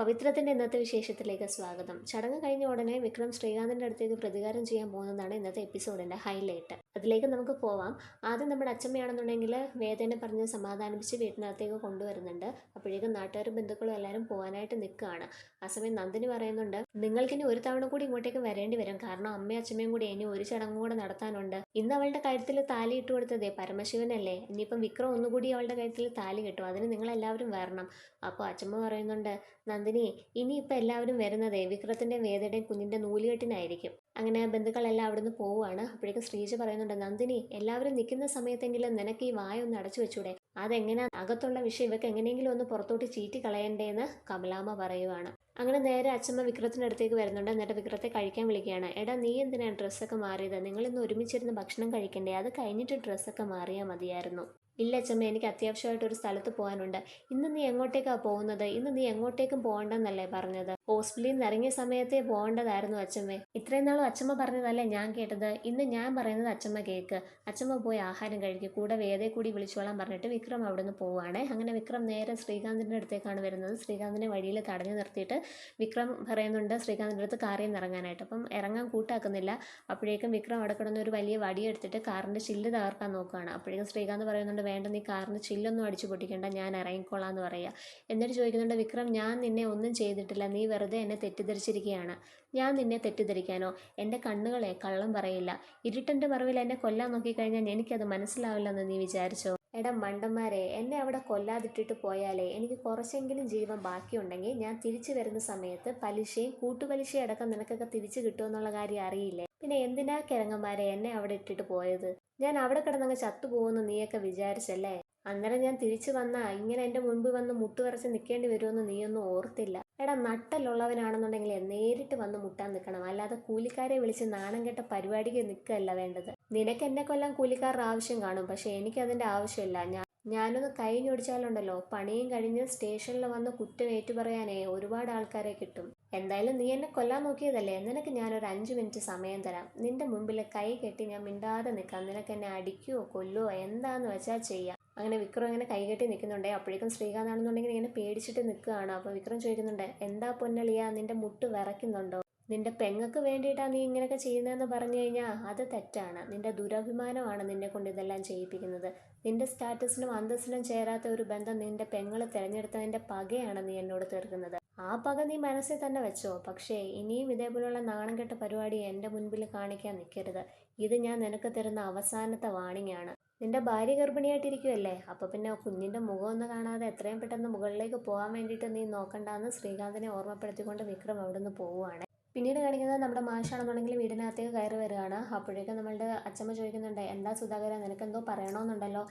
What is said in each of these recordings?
പവിത്രത്തിന്റെ ഇന്നത്തെ വിശേഷത്തിലേക്ക് സ്വാഗതം. ചടങ്ങ് കഴിഞ്ഞ ഉടനെ വിക്രം ശ്രീകാന്തിന്റെ അടുത്തേക്ക് പ്രതികാരം ചെയ്യാൻ പോകുന്നതാണ് ഇന്നത്തെ എപ്പിസോഡിന്റെ ഹൈലൈറ്റ്. അതിലേക്ക് നമുക്ക് പോവാം. ആദ്യം നമ്മുടെ അച്ഛമ്മയാണെന്നുണ്ടെങ്കിൽ വേദനെ പറഞ്ഞ് സമാധാനിപ്പിച്ച് വീട്ടിനകത്തേക്ക് കൊണ്ടുവരുന്നുണ്ട്. അപ്പോഴേക്കും നാട്ടുകാരും ബന്ധുക്കളും എല്ലാവരും പോകാനായിട്ട് നിൽക്കുകയാണ്. ആ സമയം നന്ദിനി പറയുന്നുണ്ട് നിങ്ങൾക്കിനി ഒരു തവണ കൂടി ഇങ്ങോട്ടേക്ക് വരേണ്ടി വരും. കാരണം അമ്മയും അച്ഛമ്മയും കൂടി ഇനി ഒരു ചടങ്ങും കൂടെ നടത്താനുണ്ട്. ഇന്ന് അവളുടെ കഴുത്തിൽ താലി ഇട്ട് കൊടുത്തതേ പരമശിവനല്ലേ? ഇനിയിപ്പം വിക്രം ഒന്നുകൂടി അവളുടെ കഴുത്തിൽ താലി കിട്ടും. അതിന് നിങ്ങളെല്ലാവരും വരണം. അപ്പോൾ അച്ഛമ്മ പറയുന്നുണ്ട് നന്ദിനി ഇനിയിപ്പോൾ എല്ലാവരും വരുന്നതേ വിക്രത്തിന്റെയും വേദയുടെയും കുഞ്ഞിന്റെ നൂലുകെട്ടിനായിരിക്കും. അങ്ങനെ ബന്ധുക്കളെല്ലാം അവിടുന്ന് പോവുകയാണ് അപ്പോഴേക്കും ശ്രീജ പറയുന്നുണ്ട് നന്ദിനി എല്ലാവരും നിൽക്കുന്ന സമയത്തെങ്കിലും നിനക്ക് ഈ വായ ഒന്ന് അടച്ചു വെച്ചൂടെ? അതെങ്ങനെ? അകത്തുള്ള വിഷയം ഇവക്ക് എങ്ങനെയെങ്കിലും ഒന്ന് പുറത്തോട്ട് ചീറ്റി കളയണ്ടേന്ന്? കമലാമ്മ പറയുവാണ്. അങ്ങനെ നേരെ അച്ഛമ്മ വിക്രത്തിന്റെ അടുത്തേക്ക് വരുന്നുണ്ട്. എന്നിട്ട് വിക്രത്തെ കഴിക്കാൻ വിളിക്കുകയാണ്. എടാ നീ എന്തിനാണ് ഡ്രസ്സൊക്കെ മാറിയത്? നിങ്ങളിന്ന് ഒരുമിച്ചിരുന്ന് ഭക്ഷണം കഴിക്കണ്ടേ? അത് കഴിഞ്ഞിട്ട് ഡ്രസ്സൊക്കെ മാറിയാൽ മതിയായിരുന്നു. ഇല്ല അച്ഛമ്മ എനിക്ക് അത്യാവശ്യമായിട്ട് ഒരു സ്ഥലത്ത് പോകാനുണ്ട്. ഇന്ന് നീ എങ്ങോട്ടേക്കാണ് പോകുന്നത്? ഇന്ന് നീ എങ്ങോട്ടേക്കും പോകണ്ടെന്നല്ലേ പറഞ്ഞത്? ഹോസ്പിറ്റലിൽ നിന്ന് ഇറങ്ങിയ സമയത്തെ പോകേണ്ടതായിരുന്നു അച്ഛമ്മേ ഇത്രയും നാളും അച്ഛമ്മ പറഞ്ഞതല്ലേ ഞാൻ കേട്ടത്? ഇന്ന് ഞാൻ പറയുന്നത് അച്ഛമ്മ കേക്ക്. അച്ഛമ്മ പോയി ആഹാരം കഴിക്കും. കൂടെ വേദെ കൂടി വിളിച്ചോളാൻ പറഞ്ഞിട്ട് വിക്രം അവിടെ നിന്ന് പോവുകയാണ്. അങ്ങനെ വിക്രം നേരെ ശ്രീകാന്തിന്റെ അടുത്തേക്കാണ് വരുന്നത്. ശ്രീകാന്തിനെ വഴിയിൽ തടഞ്ഞു നിർത്തിയിട്ട് വിക്രം പറയുന്നുണ്ട് ശ്രീകാന്തിന്റെ അടുത്ത് കാറിൽ നിന്ന് ഇറങ്ങാനായിട്ട്. അപ്പം ഇറങ്ങാൻ കൂട്ടാക്കുന്നില്ല. അപ്പോഴേക്കും വിക്രം അവിടെ കിടന്ന് ഒരു വലിയ വടിയെടുത്തിട്ട് കാറിന്റെ ചില്ല് തകർക്കാൻ നോക്കുകയാണ്. അപ്പോഴേക്കും ശ്രീകാന്ത് പറയുന്നുണ്ട് വേണ്ട നീ കാറിന്റെ ചില്ലൊന്നും അടിച്ചു പൊട്ടിക്കേണ്ട. ഞാൻ ഇറങ്ങിക്കോളാം എന്ന് പറയുക. എന്നിട്ട് ചോദിക്കുന്നുണ്ട് വിക്രം ഞാൻ നിന്നെ ഒന്നും ചെയ്തിട്ടില്ല. നീ വെറുതെ എന്നെ തെറ്റിദ്ധരിച്ചിരിക്കുകയാണ്. ഞാൻ നിന്നെ തെറ്റിദ്ധരിക്കാനോ? എന്റെ കണ്ണുകളെ കള്ളം പറയില്ല. ഇരുട്ടന്റെ മറവിൽ എന്നെ കൊല്ലാൻ നോക്കിക്കഴിഞ്ഞാൽ എനിക്കത് മനസ്സിലാവില്ലെന്ന് നീ വിചാരിച്ചോ? എടാ മണ്ടന്മാരെ എന്നെ അവിടെ കൊല്ലാതിട്ടിട്ട് പോയാലേ എനിക്ക് കുറച്ചെങ്കിലും ജീവൻ ബാക്കിയുണ്ടെങ്കിൽ ഞാൻ തിരിച്ചു വരുന്ന സമയത്ത് പലിശയും കൂട്ടുപലിശയും അടക്കം നിനക്കൊക്കെ തിരിച്ചു കിട്ടുമെന്നുള്ള കാര്യം അറിയില്ലേ? പിന്നെ എന്തിനാ കിഴങ്ങന്മാരെ എന്നെ അവിടെ ഇട്ടിട്ട് പോയത്? ഞാൻ അവിടെ കിടന്നങ്ങ് ചത്തുപോകുമെന്ന് നീയൊക്കെ വിചാരിച്ചല്ലേ? അന്നേരം ഞാൻ തിരിച്ചു വന്നാ ഇങ്ങനെ എന്റെ മുൻപ് വന്ന് മുട്ടുവരച്ച് നിൽക്കേണ്ടി വരുമെന്ന് നീയൊന്നും ഓർത്തില്ല. എടാ നട്ടലുള്ളവനാണെന്നുണ്ടെങ്കിൽ നേരിട്ട് വന്ന് മുട്ടാൻ നിൽക്കണം. അല്ലാതെ കൂലിക്കാരെ വിളിച്ച് നാണം കെട്ട പരിപാടിക്ക് നിൽക്കുകയല്ല വേണ്ടത്. നിനക്ക് എന്നെ കൊല്ലാൻ കൂലിക്കാരുടെ ആവശ്യം കാണും. പക്ഷേ എനിക്കതിന്റെ ആവശ്യമില്ല. ഞാൻ ഞാനൊന്ന് കഴിഞ്ഞൊടിച്ചാലുണ്ടല്ലോ പണിയും കഴിഞ്ഞ് സ്റ്റേഷനിൽ വന്ന് കുറ്റം ഏറ്റുപറയാനേ ഒരുപാട് ആൾക്കാരെ കിട്ടും. എന്തായാലും നീ എന്നെ കൊല്ലാൻ നോക്കിയതല്ലേ? നിനക്ക് ഞാനൊരു അഞ്ച് മിനിറ്റ് സമയം തരാം. നിന്റെ മുമ്പിൽ കൈ കെട്ടി ഞാൻ മിണ്ടാതെ നിൽക്കാം. നിനക്ക് എന്നെ അടിക്കുവോ കൊല്ലുവോ എന്താന്ന് വെച്ചാൽ ചെയ്യാം. അങ്ങനെ വിക്രം ഇങ്ങനെ കൈകെട്ടി നിൽക്കുന്നുണ്ടേ. അപ്പോഴേക്കും ശ്രീകാന്താണെന്നുണ്ടെങ്കിൽ ഇങ്ങനെ പേടിച്ചിട്ട് നിൽക്കുകയാണ്. അപ്പോൾ വിക്രം ചോദിക്കുന്നുണ്ട് എന്താ പൊന്നളിയ നിന്റെ മുട്ട് വിറയ്ക്കുന്നുണ്ടോ? നിന്റെ പെങ്ങക്ക് വേണ്ടിയിട്ടാണ് നീ ഇങ്ങനെയൊക്കെ ചെയ്യുന്നതെന്ന് പറഞ്ഞു കഴിഞ്ഞാൽ അത് തെറ്റാണ്. നിന്റെ ദുരഭിമാനമാണ് നിന്നെ കൊണ്ട് ഇതെല്ലാം ചെയ്യിപ്പിക്കുന്നത്. നിന്റെ സ്റ്റാറ്റസിനും അന്തസ്സിനും ചേരാത്ത ഒരു ബന്ധം നിന്റെ പെങ്ങൾ തിരഞ്ഞെടുത്തതിന്റെ പകയാണ് നീ എന്നോട് തീർക്കുന്നത്. ആ പക നീ മനസ്സിൽ തന്നെ വെച്ചോ. പക്ഷേ ഇനിയും ഇതേപോലുള്ള നാണം കെട്ട പരിപാടി എന്റെ മുൻപിൽ കാണിക്കാൻ നിൽക്കരുത്. ഇത് ഞാൻ നിനക്ക് തരുന്ന അവസാനത്തെ വാണിംഗ് ആണ്. നിന്റെ ഭാര്യ ഗർഭിണിയായിട്ടിരിക്കുമല്ലേ അപ്പോൾ പിന്നെ കുഞ്ഞിന്റെ മുഖം ഒന്ന് കാണാതെ എത്രയും പെട്ടെന്ന് മുകളിലേക്ക് പോകാൻ വേണ്ടിയിട്ട് നീ നോക്കണ്ടെന്ന് ശ്രീകാന്തിനെ ഓർമ്മപ്പെടുത്തിക്കൊണ്ട് വിക്രം അവിടുന്ന് പോവുകയാണ് പിന്നീട് കാണിക്കുന്നത് നമ്മുടെ മാഷാണെന്നുണ്ടെങ്കിൽ വീടിനകത്തേക്ക് കയറി വരികയാണ്. അപ്പോഴേക്കും നമ്മളുടെ അച്ഛമ്മ ചോദിക്കുന്നുണ്ട് എന്താ സുധാകര നിനക്കെന്തോ പറയണമെന്നുണ്ടല്ലോ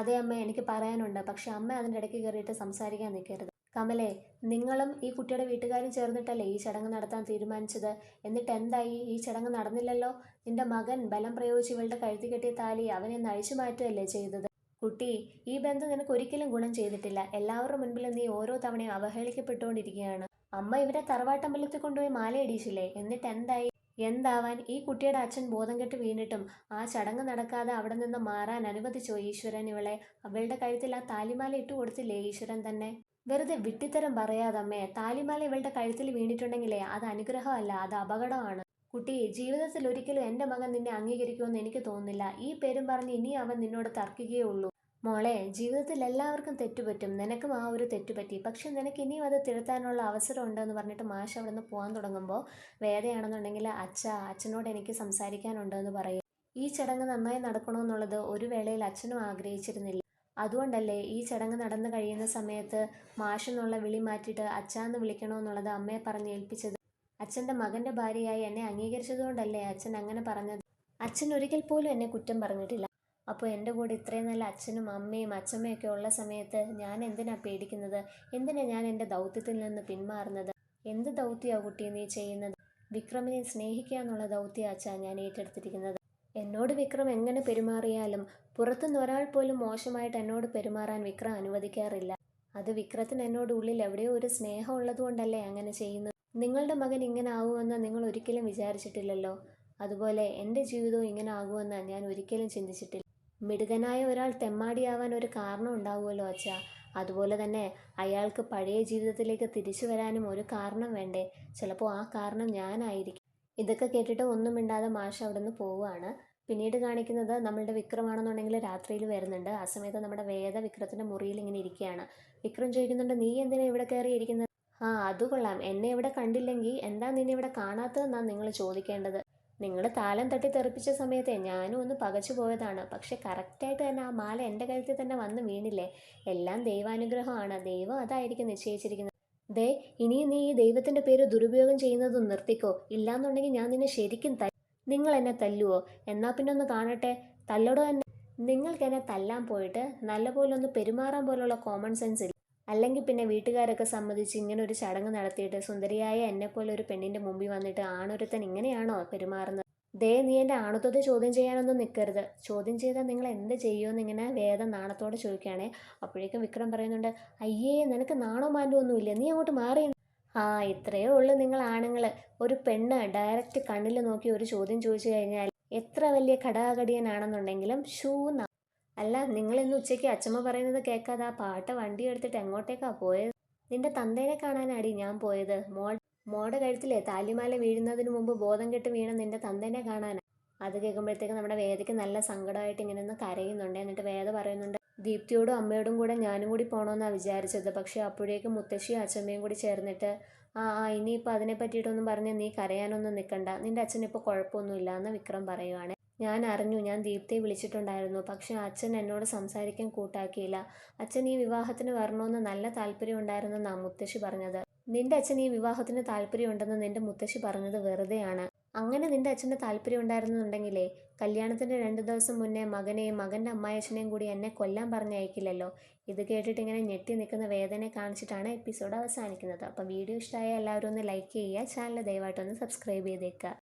അതേ അമ്മ എനിക്ക് പറയാനുണ്ട്. പക്ഷെ അമ്മ അതിന്റെ ഇടയ്ക്ക് കയറിയിട്ട് സംസാരിക്കാൻ നിൽക്കരുത്. കമലേ നിങ്ങളും ഈ കുട്ടിയുടെ വീട്ടുകാരും ചേർന്നിട്ടല്ലേ ഈ ചടങ്ങ് നടത്താൻ തീരുമാനിച്ചത്? എന്നിട്ട് എന്തായി? ഈ ചടങ്ങ് നടന്നില്ലല്ലോ? നിന്റെ മകൻ ബലം പ്രയോഗിച്ച് ഇവളുടെ കഴുത്തി കെട്ടിയ താലി അവനെ നഴിച്ചു മാറ്റുകയല്ലേ ചെയ്തത്? കുട്ടി ഈ ബന്ധം നിനക്ക് ഒരിക്കലും ഗുണം ചെയ്തിട്ടില്ല. എല്ലാവരുടെ മുൻപിലും നീ ഓരോ തവണയും അവഹേളിക്കപ്പെട്ടുകൊണ്ടിരിക്കുകയാണ്. അമ്മ ഇവരെ തറവാട്ടമ്പലത്തിൽ കൊണ്ടുപോയി മാലയിടിച്ചില്ലേ എന്നിട്ട് എന്തായി? എന്താവാൻ? ഈ കുട്ടിയുടെ അച്ഛൻ ബോധം കെട്ട് വീണിട്ടും ആ ചടങ്ങ് നടക്കാതെ അവിടെ നിന്ന് മാറാൻ അനുവദിച്ചോ ഈശ്വരൻ ഇവളെ? അവളുടെ കഴുത്തിൽ ആ താലിമാല ഇട്ട് കൊടുത്തില്ലേ ഈശ്വരൻ തന്നെ? വെറുതെ വിട്ടിത്തരം പറയാതമ്മേ. താലിമാല ഇവളുടെ കഴുത്തിൽ വീണിട്ടുണ്ടെങ്കിലേ അത് അനുഗ്രഹമല്ല അത് അപകടമാണ്. കുട്ടി ജീവിതത്തിൽ ഒരിക്കലും എന്റെ മകൻ നിന്നെ അംഗീകരിക്കുമെന്ന് എനിക്ക് തോന്നുന്നില്ല. ഈ പേരും പറഞ്ഞ് ഇനി അവൻ നിന്നോട് തർക്കിക്കുകയേ ഉള്ളൂ മോളെ ജീവിതത്തിൽ എല്ലാവർക്കും തെറ്റുപറ്റും. നിനക്കും ആ ഒരു തെറ്റുപറ്റി. പക്ഷെ നിനക്ക് ഇനിയും അത് തിരുത്താനുള്ള അവസരം ഉണ്ടെന്ന് പറഞ്ഞിട്ട് മാഷ് അവിടെ നിന്ന് പോകാൻ തുടങ്ങുമ്പോൾ വേദയാണെന്നുണ്ടെങ്കിൽ അച്ഛ അച്ഛനോട് എനിക്ക് സംസാരിക്കാനുണ്ടെന്ന് പറയും. ഈ ചടങ്ങ് നന്നായി നടക്കണമെന്നുള്ളത് ഒരു വേളയിൽ അച്ഛനും ആഗ്രഹിച്ചിരുന്നില്ല. അതുകൊണ്ടല്ലേ ഈ ചടങ്ങ് നടന്നു കഴിയുന്ന സമയത്ത് മാഷെന്നുള്ള വിളി മാറ്റിയിട്ട് അച്ഛാന്ന് വിളിക്കണമെന്നുള്ളത് അമ്മയെ പറഞ്ഞ് ഏൽപ്പിച്ചത്. അച്ഛന്റെ മകന്റെ ഭാര്യയായി എന്നെ അംഗീകരിച്ചതുകൊണ്ടല്ലേ അച്ഛൻ അങ്ങനെ പറഞ്ഞത്? അച്ഛൻ ഒരിക്കൽ പോലും എന്നെ കുറ്റം പറഞ്ഞിട്ടില്ല. അപ്പോൾ എന്റെ കൂടെ ഇത്രയും നല്ല അച്ഛനും അമ്മയും അച്ഛമ്മയൊക്കെ ഉള്ള സമയത്ത് ഞാൻ എന്തിനാ പേടിക്കുന്നത്? എന്തിനാ ഞാൻ എന്റെ ദൗത്യത്തിൽ നിന്ന് പിന്മാറുന്നത്? എന്ത് ദൗത്യമാണ് കുട്ടി നീ ചെയ്യുന്നത്? വിക്രമിനെ സ്നേഹിക്കുക എന്നുള്ള ദൗത്യ അച്ഛാ ഞാൻ ഏറ്റെടുത്തിരിക്കുന്നത്. എന്നോട് വിക്രം എങ്ങനെ പെരുമാറിയാലും പുറത്തുനിന്ന് ഒരാൾ പോലും മോശമായിട്ട് എന്നോട് പെരുമാറാൻ വിക്രം അനുവദിക്കാറില്ല. അത് വിക്രത്തിന് എന്നോട് ഉള്ളിൽ എവിടെയോ ഒരു സ്നേഹം ഉള്ളതുകൊണ്ടല്ലേ അങ്ങനെ ചെയ്യുന്നത്. നിങ്ങളുടെ മകൻ ഇങ്ങനെ ആകുമെന്ന് നിങ്ങൾ ഒരിക്കലും വിചാരിച്ചിട്ടില്ലല്ലോ. അതുപോലെ എന്റെ ജീവിതവും ഇങ്ങനെ ആകുമെന്ന് ഞാൻ ഒരിക്കലും ചിന്തിച്ചിട്ടില്ല. മിടുകനായ ഒരാൾ തെമ്മാടിയാവാൻ ഒരു കാരണം ഉണ്ടാവുമല്ലോ അച്ഛ. അതുപോലെ തന്നെ അയാൾക്ക് പഴയ ജീവിതത്തിലേക്ക് തിരിച്ചു വരാനും ഒരു കാരണം വേണ്ടേ? ചിലപ്പോൾ ആ കാരണം ഞാനായിരിക്കും. ഇതൊക്കെ കേട്ടിട്ട് ഒന്നും മിണ്ടാതെ മാഷ് അവിടെ നിന്ന് പോവുകയാണ്. പിന്നീട് കാണിക്കുന്നത് നമ്മളുടെ വിക്രമാണെന്നുണ്ടെങ്കിൽ രാത്രിയിൽ വരുന്നുണ്ട്. ആ സമയത്ത് നമ്മുടെ വേദ വിക്രത്തിന്റെ മുറിയിൽ ഇങ്ങനെ ഇരിക്കുകയാണ്. വിക്രം ചോദിക്കുന്നുണ്ട് നീ എന്തിനാ ഇവിടെ കയറി ഇരിക്കുന്നത് ആ അത് കൊള്ളാം. എന്നെ ഇവിടെ കണ്ടില്ലെങ്കിൽ എന്താ നിന്നെ ഇവിടെ കാണാത്തതെന്നാണ് നിങ്ങൾ ചോദിക്കേണ്ടത്. നിങ്ങൾ താലം തട്ടി തെറിപ്പിച്ച സമയത്തെ ഞാനും ഒന്ന് പകച്ചു പോയതാണ്. പക്ഷെ കറക്റ്റായിട്ട് തന്നെ ആ മാല എന്റെ കഴുത്തിൽ തന്നെ വന്ന് വീണില്ലേ? എല്ലാം ദൈവാനുഗ്രഹമാണ്. ദൈവം അതായിരിക്കും നിശ്ചയിച്ചിരിക്കുന്നത്. ദേ ഇനിയും നീ ഈ ദൈവത്തിന്റെ പേര് ദുരുപയോഗം ചെയ്യുന്നത് നിർത്തിക്കോ. ഇല്ലാന്നുണ്ടെങ്കിൽ ഞാൻ നിന്നെ ശരിക്കും നിങ്ങൾ എന്നെ തല്ലുവോ? എന്നാൽ പിന്നെ ഒന്ന് കാണട്ടെ. തല്ലടോ തന്നെ നിങ്ങൾക്ക് എന്നെ തല്ലാൻ പോയിട്ട് നല്ലപോലെ ഒന്ന് പെരുമാറാൻ പോലുള്ള കോമൺ സെൻസ് ഇല്ല. അല്ലെങ്കിൽ പിന്നെ വീട്ടുകാരൊക്കെ സമ്മതിച്ച് ഇങ്ങനെ ഒരു ചടങ്ങ് നടത്തിയിട്ട് സുന്ദരിയായ എന്നെപ്പോലെ ഒരു പെണ്ണിന്റെ മുമ്പിൽ വന്നിട്ട് ആണൊരുത്തൻ ഇങ്ങനെയാണോ പെരുമാറുന്നത്? ദേ നീ എന്റെ ആണത്വത്തെ ചോദ്യം ചെയ്യാനൊന്നും നിൽക്കരുത് ചോദ്യം ചെയ്താൽ നിങ്ങൾ എന്ത് ചെയ്യുമെന്ന് ഇങ്ങനെ വേദം നാണത്തോടെ ചോദിക്കുകയാണേ. അപ്പോഴേക്കും വിക്രം പറയുന്നുണ്ട് അയ്യേ നിനക്ക് നാണോ മാൻഡോ ഒന്നുമില്ല? നീ അങ്ങോട്ട് മാറി ആ ഇത്രയേ ഉള്ളൂ നിങ്ങൾ ആണുങ്ങൾ ഒരു പെണ്ണ് ഡയറക്റ്റ് കണ്ണിൽ നോക്കി ഒരു ചോദ്യം ചോദിച്ചു കഴിഞ്ഞാൽ എത്ര വലിയ ഘടാഘടിയനാണെന്നുണ്ടെങ്കിലും ഷൂ അല്ല നിങ്ങൾ ഇന്ന് ഉച്ചയ്ക്ക് അച്ഛമ്മ പറയുന്നത് കേൾക്കാതെ ആ പാട്ട വണ്ടി എടുത്തിട്ട് എങ്ങോട്ടേക്കാ പോയത്? നിന്റെ തന്തേനെ കാണാനാടി ഞാൻ പോയത്. മോൾ മോടെ കഴുത്തിലെ താലിമാല വീഴുന്നതിന് മുമ്പ് ബോധം കെട്ട് വീണ നിന്റെ തന്തേനെ കാണാനാ. അത് കേൾക്കുമ്പോഴത്തേക്ക് നമ്മുടെ വേദയ്ക്ക് നല്ല സങ്കടമായിട്ട് ഇങ്ങനെ ഒന്ന് കരയുന്നുണ്ട്. എന്നിട്ട് വേദ പറയുന്നുണ്ട് ദീപ്തിയോടും അമ്മയോടും കൂടെ ഞാനും കൂടി പോകണമെന്നാണ് വിചാരിച്ചത്. പക്ഷേ അപ്പോഴേക്കും മുത്തശ്ശിയും അച്ഛമ്മയും കൂടി ചേർന്നിട്ട് ആ ആ ഇനിയിപ്പോൾ അതിനെ പറ്റിയിട്ടൊന്നും പറഞ്ഞ് നീ കരയാനൊന്നും നിൽക്കണ്ട നിന്റെ അച്ഛനിപ്പോൾ കുഴപ്പമൊന്നുമില്ല എന്ന് വിക്രം പറയുവാണ്. ഞാൻ അറിഞ്ഞു ഞാൻ ദീപ്തിയെ വിളിച്ചിട്ടുണ്ടായിരുന്നു. പക്ഷെ അച്ഛൻ എന്നോട് സംസാരിക്കാൻ കൂട്ടാക്കിയില്ല. അച്ഛൻ ഈ വിവാഹത്തിന് വരണമെന്ന് നല്ല താല്പര്യം ഉണ്ടായിരുന്നെന്നാണ് മുത്തശ്ശി പറഞ്ഞത്. നിന്റെ അച്ഛൻ ഈ വിവാഹത്തിന് താല്പര്യമുണ്ടെന്ന് നിന്റെ മുത്തശ്ശി പറഞ്ഞത് വെറുതെയാണ്. അങ്ങനെ നിന്റെ അച്ഛന് താല്പര്യം ഉണ്ടായിരുന്നുണ്ടെങ്കിലേ കല്യാണത്തിന് രണ്ട് ദിവസം മുന്നേ മകനെയും മകന്റെ അമ്മായച്ഛനെയും കൂടി എന്നെ കൊല്ലാൻ പറഞ്ഞയക്കില്ലല്ലോ. ഇത് കേട്ടിട്ട് ഇങ്ങനെ ഞെട്ടി നിൽക്കുന്ന വേദനയെ കാണിച്ചിട്ടാണ് എപ്പിസോഡ് അവസാനിക്കുന്നത്. അപ്പോൾ വീഡിയോ ഇഷ്ടമായ എല്ലാവരും ഒന്ന് ലൈക്ക് ചെയ്യുക ചാനൽ ദയവായിട്ടൊന്ന് സബ്സ്ക്രൈബ് ചെയ്തേക്കുക.